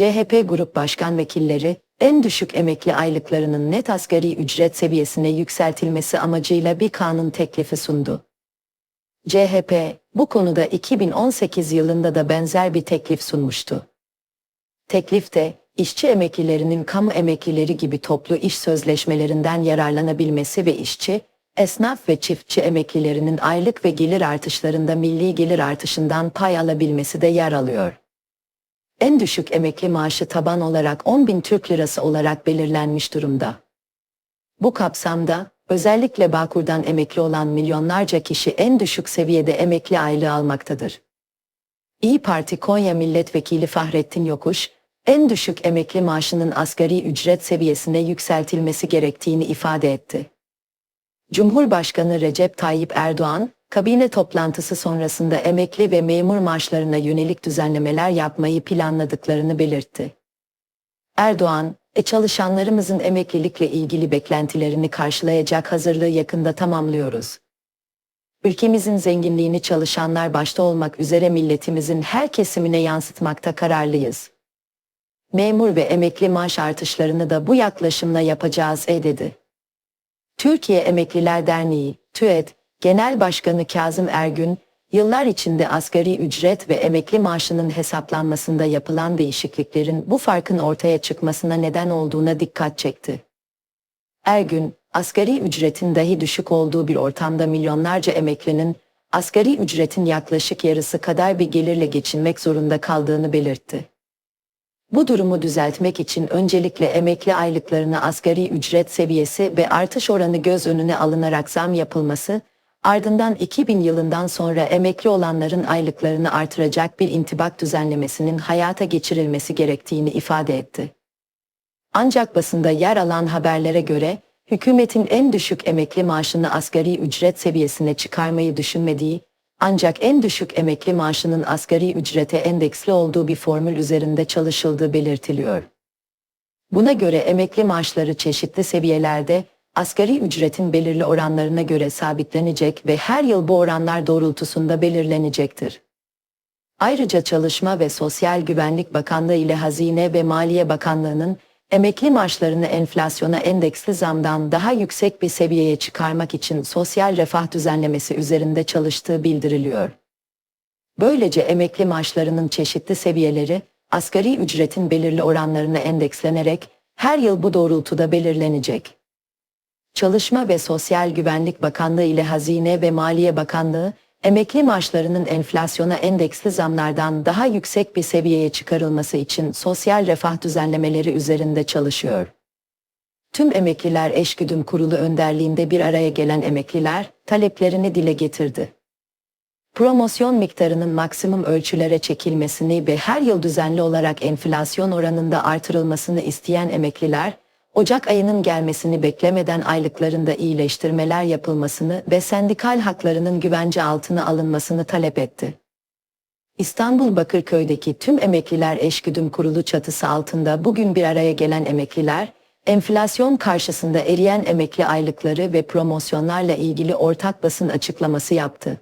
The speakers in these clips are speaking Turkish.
DHP Grup Başkan Vekilleri, en düşük emekli aylıklarının net asgari ücret seviyesine yükseltilmesi amacıyla bir kanun teklifi sundu. CHP, bu konuda 2018 yılında da benzer bir teklif sunmuştu. Teklifte, işçi emeklilerinin kamu emeklileri gibi toplu iş sözleşmelerinden yararlanabilmesi ve işçi, esnaf ve çiftçi emeklilerinin aylık ve gelir artışlarında milli gelir artışından pay alabilmesi de yer alıyor. En düşük emekli maaşı taban olarak 10 bin Türk lirası olarak belirlenmiş durumda. Bu kapsamda, özellikle Bağkur'dan emekli olan milyonlarca kişi en düşük seviyede emekli aylığı almaktadır. İyi Parti Konya Milletvekili Fahrettin Yokuş, en düşük emekli maaşının asgari ücret seviyesine yükseltilmesi gerektiğini ifade etti. Cumhurbaşkanı Recep Tayyip Erdoğan, kabine toplantısı sonrasında emekli ve memur maaşlarına yönelik düzenlemeler yapmayı planladıklarını belirtti. Erdoğan, e çalışanlarımızın emeklilikle ilgili beklentilerini karşılayacak hazırlığı yakında tamamlıyoruz. Ülkemizin zenginliğini çalışanlar başta olmak üzere milletimizin her kesimine yansıtmakta kararlıyız. Memur ve emekli maaş artışlarını da bu yaklaşımla yapacağız e dedi. Türkiye Emekliler Derneği, TÜED, Genel Başkanı Kazım Ergün, yıllar içinde asgari ücret ve emekli maaşının hesaplanmasında yapılan değişikliklerin bu farkın ortaya çıkmasına neden olduğuna dikkat çekti. Ergün, asgari ücretin dahi düşük olduğu bir ortamda milyonlarca emeklinin, asgari ücretin yaklaşık yarısı kadar bir gelirle geçinmek zorunda kaldığını belirtti. Bu durumu düzeltmek için öncelikle emekli aylıklarına asgari ücret seviyesi ve artış oranı göz önüne alınarak zam yapılması, ardından 2000 yılından sonra emekli olanların aylıklarını artıracak bir intibak düzenlemesinin hayata geçirilmesi gerektiğini ifade etti. Ancak basında yer alan haberlere göre, hükümetin en düşük emekli maaşını asgari ücret seviyesine çıkarmayı düşünmediği, ancak en düşük emekli maaşının asgari ücrete endeksli olduğu bir formül üzerinde çalışıldığı belirtiliyor. Buna göre emekli maaşları çeşitli seviyelerde asgari ücretin belirli oranlarına göre sabitlenecek ve her yıl bu oranlar doğrultusunda belirlenecektir. Ayrıca Çalışma ve Sosyal Güvenlik Bakanlığı ile Hazine ve Maliye Bakanlığı'nın emekli maaşlarını enflasyona endeksli zamdan daha yüksek bir seviyeye çıkarmak için sosyal refah düzenlemesi üzerinde çalıştığı bildiriliyor. Böylece emekli maaşlarının çeşitli seviyeleri, asgari ücretin belirli oranlarına endekslenerek her yıl bu doğrultuda belirlenecek. Çalışma ve Sosyal Güvenlik Bakanlığı ile Hazine ve Maliye Bakanlığı, emekli maaşlarının enflasyona endeksli zamlardan daha yüksek bir seviyeye çıkarılması için sosyal refah düzenlemeleri üzerinde çalışıyor. Tüm emekliler eşgüdüm kurulu önderliğinde bir araya gelen emekliler taleplerini dile getirdi. Promosyon miktarının maksimum ölçülere çekilmesini ve her yıl düzenli olarak enflasyon oranında artırılmasını isteyen emekliler, Ocak ayının gelmesini beklemeden aylıklarında iyileştirmeler yapılmasını ve sendikal haklarının güvence altına alınmasını talep etti. İstanbul Bakırköy'deki tüm emekliler eşgüdüm kurulu çatısı altında bugün bir araya gelen emekliler, enflasyon karşısında eriyen emekli aylıkları ve promosyonlarla ilgili ortak basın açıklaması yaptı.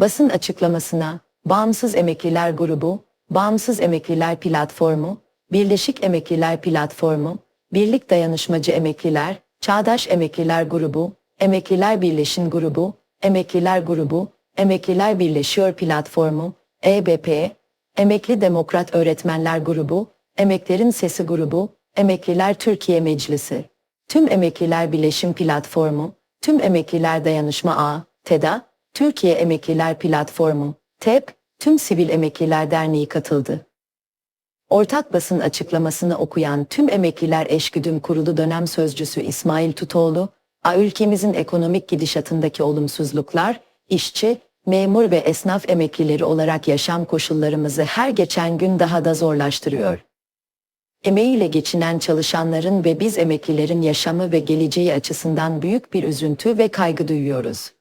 Basın açıklamasına, Bağımsız Emekliler Grubu, Bağımsız Emekliler Platformu, Birleşik Emekliler Platformu, Birlik Dayanışmacı Emekliler, Çağdaş Emekliler Grubu, Emekliler Birleşin Grubu, Emekliler Grubu, Emekliler Birleşiyor Platformu, EBP, Emekli Demokrat Öğretmenler Grubu, Emeklerin Sesi Grubu, Emekliler Türkiye Meclisi, Tüm Emekliler Birleşim Platformu, Tüm Emekliler Dayanışma Ağı, TEDA, Türkiye Emekliler Platformu, TEP, Tüm Sivil Emekliler Derneği katıldı. Ortak basın açıklamasını okuyan tüm emekliler eşgüdüm kurulu dönem sözcüsü İsmail Tutoğlu, A ülkemizin ekonomik gidişatındaki olumsuzluklar, işçi, memur ve esnaf emeklileri olarak yaşam koşullarımızı her geçen gün daha da zorlaştırıyor. Emeğiyle geçinen çalışanların ve biz emeklilerin yaşamı ve geleceği açısından büyük bir üzüntü ve kaygı duyuyoruz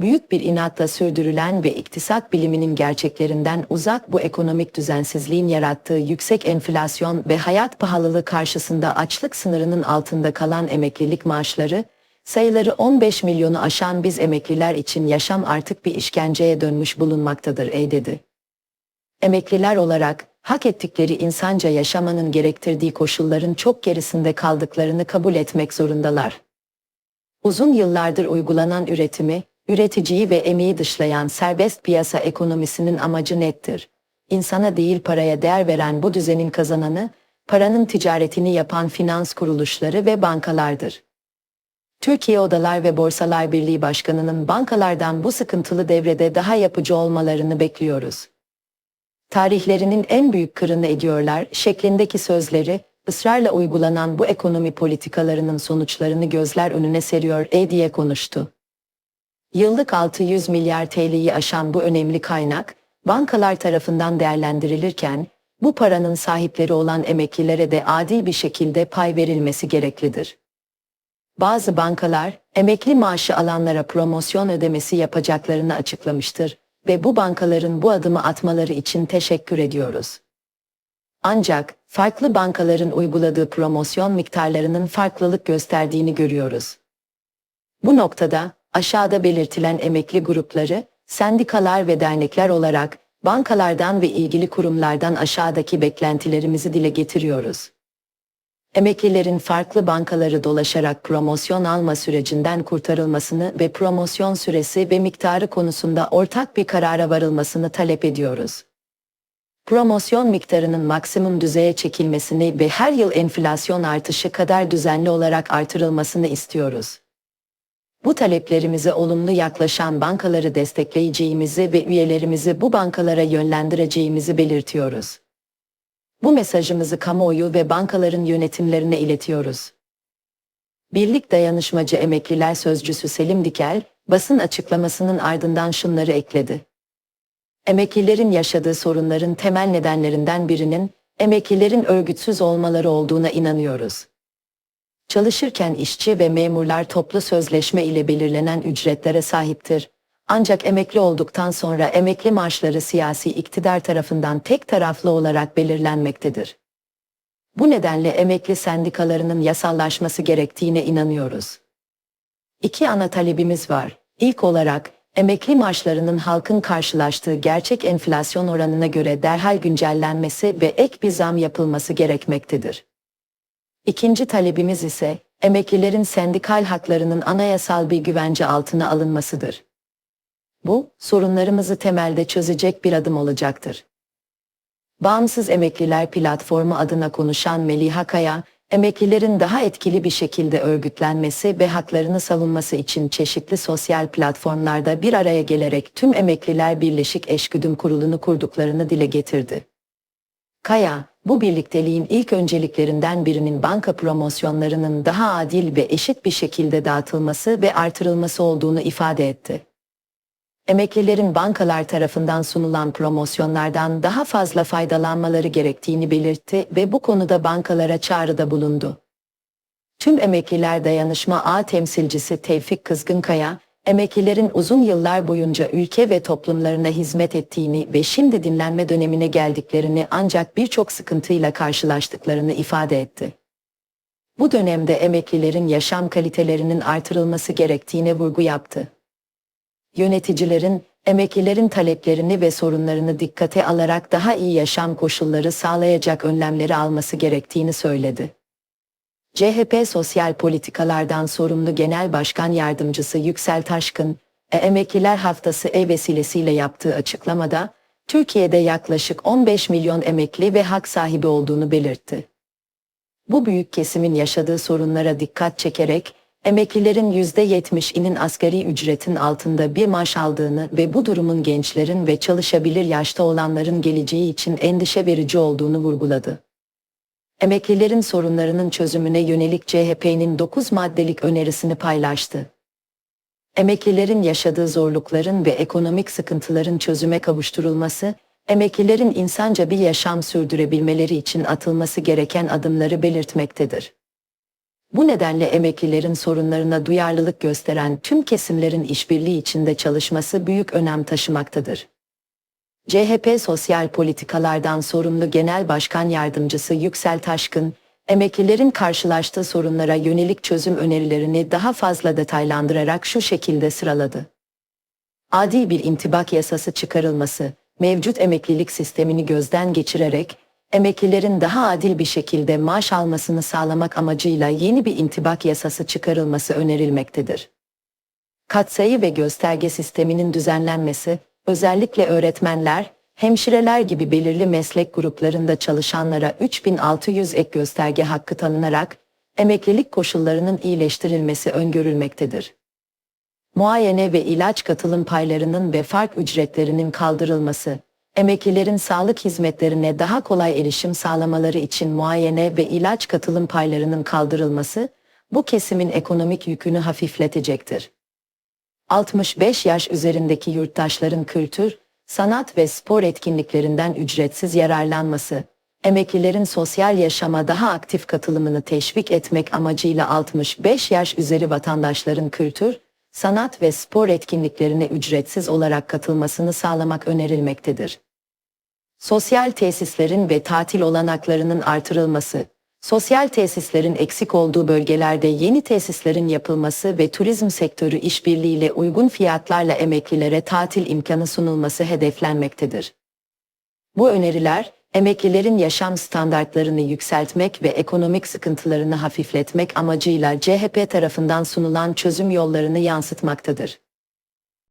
büyük bir inatla sürdürülen ve iktisat biliminin gerçeklerinden uzak bu ekonomik düzensizliğin yarattığı yüksek enflasyon ve hayat pahalılığı karşısında açlık sınırının altında kalan emeklilik maaşları, sayıları 15 milyonu aşan biz emekliler için yaşam artık bir işkenceye dönmüş bulunmaktadır ey dedi. Emekliler olarak hak ettikleri insanca yaşamanın gerektirdiği koşulların çok gerisinde kaldıklarını kabul etmek zorundalar. Uzun yıllardır uygulanan üretimi, üreticiyi ve emeği dışlayan serbest piyasa ekonomisinin amacı nettir. İnsana değil paraya değer veren bu düzenin kazananı, paranın ticaretini yapan finans kuruluşları ve bankalardır. Türkiye Odalar ve Borsalar Birliği Başkanı'nın bankalardan bu sıkıntılı devrede daha yapıcı olmalarını bekliyoruz. Tarihlerinin en büyük kırını ediyorlar şeklindeki sözleri, ısrarla uygulanan bu ekonomi politikalarının sonuçlarını gözler önüne seriyor e diye konuştu. Yıllık 600 milyar TL'yi aşan bu önemli kaynak, bankalar tarafından değerlendirilirken, bu paranın sahipleri olan emeklilere de adil bir şekilde pay verilmesi gereklidir. Bazı bankalar, emekli maaşı alanlara promosyon ödemesi yapacaklarını açıklamıştır ve bu bankaların bu adımı atmaları için teşekkür ediyoruz. Ancak, farklı bankaların uyguladığı promosyon miktarlarının farklılık gösterdiğini görüyoruz. Bu noktada, aşağıda belirtilen emekli grupları, sendikalar ve dernekler olarak, bankalardan ve ilgili kurumlardan aşağıdaki beklentilerimizi dile getiriyoruz. Emeklilerin farklı bankaları dolaşarak promosyon alma sürecinden kurtarılmasını ve promosyon süresi ve miktarı konusunda ortak bir karara varılmasını talep ediyoruz. Promosyon miktarının maksimum düzeye çekilmesini ve her yıl enflasyon artışı kadar düzenli olarak artırılmasını istiyoruz. Bu taleplerimize olumlu yaklaşan bankaları destekleyeceğimizi ve üyelerimizi bu bankalara yönlendireceğimizi belirtiyoruz. Bu mesajımızı kamuoyu ve bankaların yönetimlerine iletiyoruz. Birlik Dayanışmacı Emekliler Sözcüsü Selim Dikel, basın açıklamasının ardından şunları ekledi. Emeklilerin yaşadığı sorunların temel nedenlerinden birinin emeklilerin örgütsüz olmaları olduğuna inanıyoruz. Çalışırken işçi ve memurlar toplu sözleşme ile belirlenen ücretlere sahiptir. Ancak emekli olduktan sonra emekli maaşları siyasi iktidar tarafından tek taraflı olarak belirlenmektedir. Bu nedenle emekli sendikalarının yasallaşması gerektiğine inanıyoruz. İki ana talebimiz var. İlk olarak, emekli maaşlarının halkın karşılaştığı gerçek enflasyon oranına göre derhal güncellenmesi ve ek bir zam yapılması gerekmektedir. İkinci talebimiz ise, emeklilerin sendikal haklarının anayasal bir güvence altına alınmasıdır. Bu, sorunlarımızı temelde çözecek bir adım olacaktır. Bağımsız Emekliler Platformu adına konuşan Meliha Kaya, emeklilerin daha etkili bir şekilde örgütlenmesi ve haklarını savunması için çeşitli sosyal platformlarda bir araya gelerek tüm Emekliler Birleşik Eşgüdüm Kurulu'nu kurduklarını dile getirdi. Kaya, bu birlikteliğin ilk önceliklerinden birinin banka promosyonlarının daha adil ve eşit bir şekilde dağıtılması ve artırılması olduğunu ifade etti emeklilerin bankalar tarafından sunulan promosyonlardan daha fazla faydalanmaları gerektiğini belirtti ve bu konuda bankalara çağrıda bulundu. Tüm Emekliler Dayanışma A temsilcisi Tevfik Kızgınkaya, emeklilerin uzun yıllar boyunca ülke ve toplumlarına hizmet ettiğini ve şimdi dinlenme dönemine geldiklerini ancak birçok sıkıntıyla karşılaştıklarını ifade etti. Bu dönemde emeklilerin yaşam kalitelerinin artırılması gerektiğine vurgu yaptı yöneticilerin, emeklilerin taleplerini ve sorunlarını dikkate alarak daha iyi yaşam koşulları sağlayacak önlemleri alması gerektiğini söyledi. CHP Sosyal Politikalardan sorumlu Genel Başkan Yardımcısı Yüksel Taşkın, e Emekliler Haftası ev vesilesiyle yaptığı açıklamada, Türkiye'de yaklaşık 15 milyon emekli ve hak sahibi olduğunu belirtti. Bu büyük kesimin yaşadığı sorunlara dikkat çekerek, emeklilerin %70'inin asgari ücretin altında bir maaş aldığını ve bu durumun gençlerin ve çalışabilir yaşta olanların geleceği için endişe verici olduğunu vurguladı. Emeklilerin sorunlarının çözümüne yönelik CHP'nin 9 maddelik önerisini paylaştı. Emeklilerin yaşadığı zorlukların ve ekonomik sıkıntıların çözüme kavuşturulması, emeklilerin insanca bir yaşam sürdürebilmeleri için atılması gereken adımları belirtmektedir. Bu nedenle emeklilerin sorunlarına duyarlılık gösteren tüm kesimlerin işbirliği içinde çalışması büyük önem taşımaktadır. CHP Sosyal Politikalardan sorumlu Genel Başkan Yardımcısı Yüksel Taşkın, emeklilerin karşılaştığı sorunlara yönelik çözüm önerilerini daha fazla detaylandırarak şu şekilde sıraladı. Adi bir intibak yasası çıkarılması, mevcut emeklilik sistemini gözden geçirerek, emeklilerin daha adil bir şekilde maaş almasını sağlamak amacıyla yeni bir intibak yasası çıkarılması önerilmektedir. Katsayı ve gösterge sisteminin düzenlenmesi, özellikle öğretmenler, hemşireler gibi belirli meslek gruplarında çalışanlara 3600 ek gösterge hakkı tanınarak, emeklilik koşullarının iyileştirilmesi öngörülmektedir. Muayene ve ilaç katılım paylarının ve fark ücretlerinin kaldırılması, emeklilerin sağlık hizmetlerine daha kolay erişim sağlamaları için muayene ve ilaç katılım paylarının kaldırılması, bu kesimin ekonomik yükünü hafifletecektir. 65 yaş üzerindeki yurttaşların kültür, sanat ve spor etkinliklerinden ücretsiz yararlanması, emeklilerin sosyal yaşama daha aktif katılımını teşvik etmek amacıyla 65 yaş üzeri vatandaşların kültür, sanat ve spor etkinliklerine ücretsiz olarak katılmasını sağlamak önerilmektedir. Sosyal tesislerin ve tatil olanaklarının artırılması, sosyal tesislerin eksik olduğu bölgelerde yeni tesislerin yapılması ve turizm sektörü işbirliğiyle uygun fiyatlarla emeklilere tatil imkanı sunulması hedeflenmektedir. Bu öneriler, emeklilerin yaşam standartlarını yükseltmek ve ekonomik sıkıntılarını hafifletmek amacıyla CHP tarafından sunulan çözüm yollarını yansıtmaktadır.